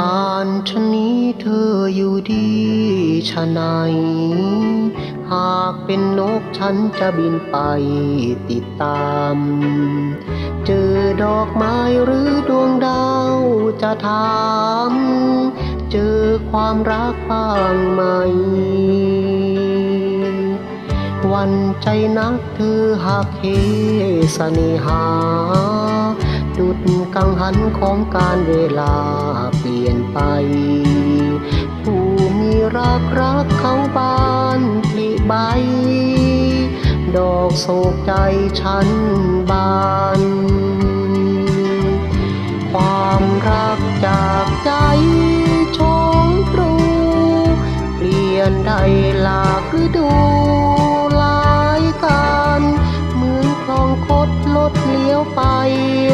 อ่านชนี้เธออยู่ดีชะไหน หากเป็นนกฉันจะบินไปติดตาม เจอดอกไม้หรือดวงดาวจะถาม เจอความรักบ้างไหม วันใจนักเธอหากเฮสน่หาดุดกังหันของการเวลาเปลี่ยน ไป ผู้มีรักรักเขาบานผลิใบ ดอกโศกใจฉันบาน ความรักจากใจชงปรูเปลี่ยนได้หลากฤดูหลายการเหมือนคลองคดลดเลี้ยวไป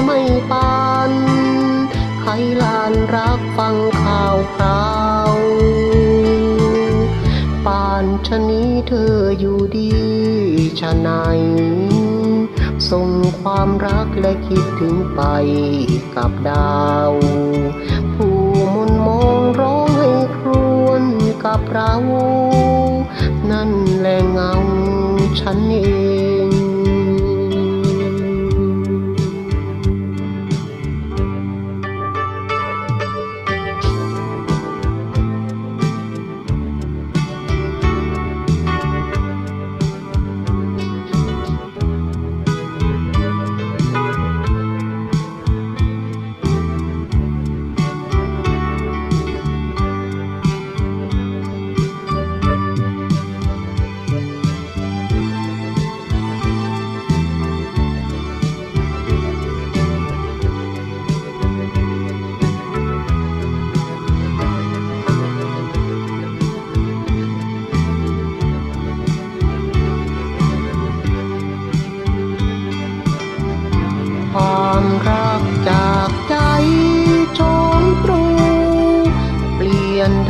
ไม่ปานใครลานรัก ฟังข่าวคราวป่านชะนี้เธออยู่ดีชะไหน ส่งความรักและคิดถึงไปกับดาว ผู้มุนมองร้องให้ครวนกับเรา นั่นแหละเงาฉันเอง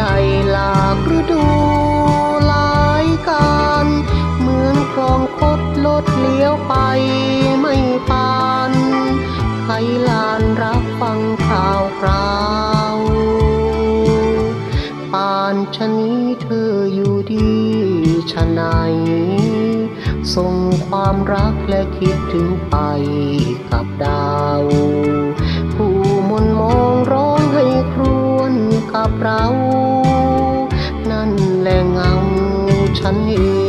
ลี่ยนได้หลากฤดูหลายการ เหมือนคลองคดลดเลี้ยวไปไม่ปานใครลานรักฟังข่าวคราวปานชะนี้เธออยู่ดีชะไหนส่งความรักและคิดถึงไปกับดาว ผู้มนมองร้องให้ครวนกับเรา นั่นแห